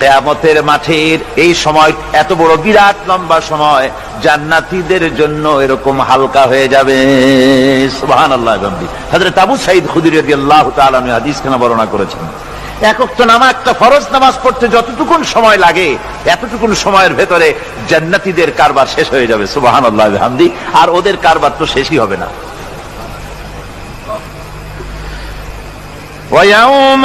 কেয়ামতের মাঠের এই সময় এত বড় বিরাট লম্বা সময় জান্নাতীদের জন্য এরকম হালকা হয়ে যাবে সুবহান আল্লাহ হাজরত আবু সাইদ খুদির আল্লাহ তাআলা হাদিস কেন বর্ণনা করেছেন একক তো নামা একটা ফরজ নামাজ পড়তে যতটুকুন সময় লাগে এতটুকুন সময়ের ভেতরে জান্নাতীদের কারবার শেষ হয়ে যাবে সুবাহান আল্লাহ হামদি আর ওদের কারবার তো শেষই হবে না ويوم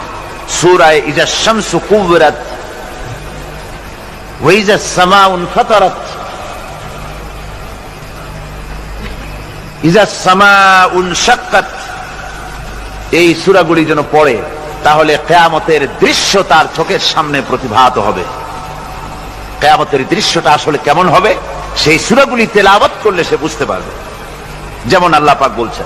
এই সূরাগুলি যেন পড়ে, তাহলে কেয়ামতের দৃশ্য তার চোখের সামনে প্রতিভাত হবে। কেয়ামতের দৃশ্যটা আসলে কেমন হবে, সেই সূরাগুলি তেলাওয়াত করলে সে বুঝতে পারবে। যেমন আল্লাহ পাক বলছেন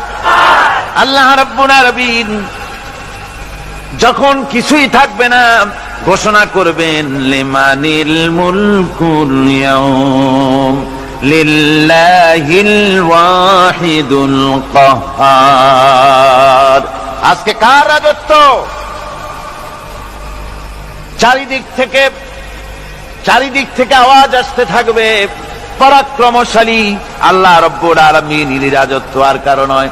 আল্লাহ রাব্বুল যখন কিছুই থাকবে না, ঘোষণা করবেন, লিমানিল মুলকুল লিল্লাহিল ওয়াহিদুল কাহ্হার আজকে কার রাজত্ব? চারিদিক থেকে চারিদিক থেকে আওয়াজ আসতে থাকবে, পরাক্রমশালী আল্লাহ রব্বুল আলমিন রাজত্ব আর কারণ নয়।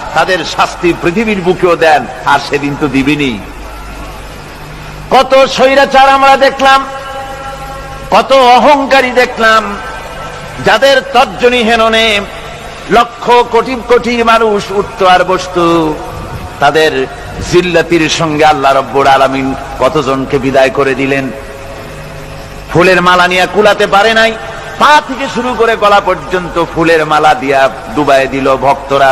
তাদের শাস্তি পৃথিবীর বুকেও দেন, আর সেদিন তো দিবিনি। কত স্বৈরাচার আমরা দেখলাম, কত অহংকারী দেখলাম, যাদের তর্জনী হেননে লক্ষ কোটি কোটি মানুষ উঠত আর বসত। তাদের জিল্লাতির সঙ্গে আল্লাহ রব্বুর আলমিন কতজনকে বিদায় করে দিলেন? ফুলের মালা নিয়ে কুলাতে পারে নাই, পা থেকে শুরু করে গলা পর্যন্ত ফুলের মালা দিয়া ডুবাই দিল ভক্তরা।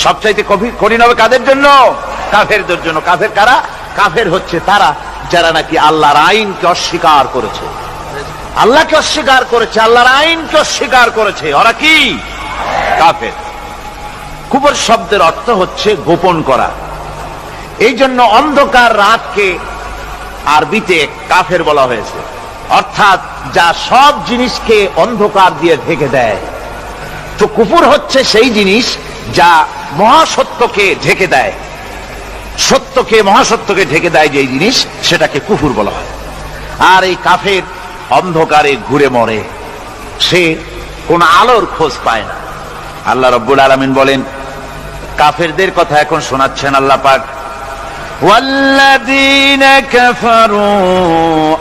সবচাইতে কঠি- কঠিন হবে কাদের জন্য? কাফেরদের জন্য। কাফের কারা? কাফের হচ্ছে তারা যারা নাকি আল্লাহর আইনকে অস্বীকার করেছে। আল্লাহকে অস্বীকার করেছে, আল্লাহর আইনকে অস্বীকার করেছে। ওরা কি? কাফের। কুবর শব্দের অর্থ হচ্ছে গোপন করা। এই জন্য অন্ধকার রাতকে আরবিতে কাফের বলা হয়েছে। অর্থাৎ যা সব জিনিসকে অন্ধকার দিয়ে ঢেকে দেয়। তো কুপুর হচ্ছে সেই জিনিস যা মহাসত্যকে ঢেকে দেয় সত্যকে মহাসত্যকে ঢেকে দেয় যে জিনিস সেটাকে কুফুর বলা হয় আর এই কাফের অন্ধকারে ঘুরে মরে সে কোন আলোর খোঁজ পায় না আল্লাহ রব্বুল আলমিন বলেন কাফেরদের কথা এখন শোনাচ্ছেন আল্লাহ পাক والذين كفروا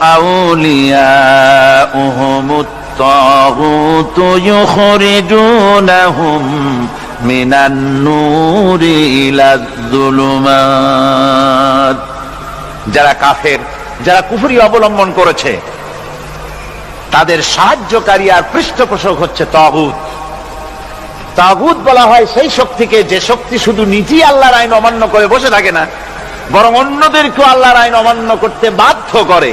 أولياؤهم الطاغوت يخرجونهم من النور إلى الظلمات যারা কাফের যারা কুফরি অবলম্বন করেছে তাদের সাহায্যকারী আর পৃষ্ঠপোষক হচ্ছে তগুত তাগুত বলা হয় সেই শক্তিকে যে শক্তি শুধু নিজেই আল্লাহর আইন অমান্য করে বসে থাকে না বরং অন্যদেরকেও আল্লাহর আইন অমান্য করতে বাধ্য করে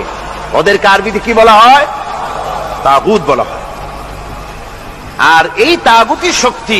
ওদেরকে আরবিতে কি বলা হয় তাগুত বলা হয় আর এই তাগুতি শক্তি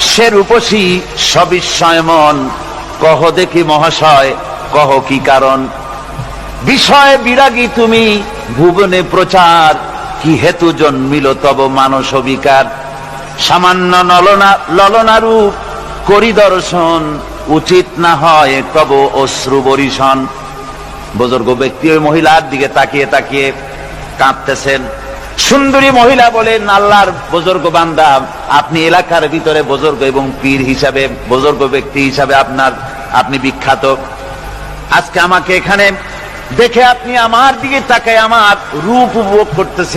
সে রূপসী সবিস্ময় মন কহ দেখি মহাশয়, কহ কি কারণ? বিষয় বিরাগী তুমি, ভুবনে প্রচার। কি হেতু জন্মিল তব মানস বিকার সামান্য নলনা, ললনা রূপ, করি দর্শন। উচিত না হয় তব অশ্রু বরিশন বুজুর্গ ব্যক্তি ওই মহিলার দিকে তাকিয়ে তাকিয়ে কাঁদতেছেন। সুন্দরী মহিলা বলেন, আল্লাহর বুজুর্গ বান্দা আপনি এলাকার ভিতরে বুজুর্গ এবং পীর হিসাবে, বুজুর্গ ব্যক্তি হিসাবে আপনার, আপনি বিখ্যাত। আজকে আমাকে এখানে দেখে আপনি আমার দিকে তাকায় আমার রূপ উপভোগ করতেছেন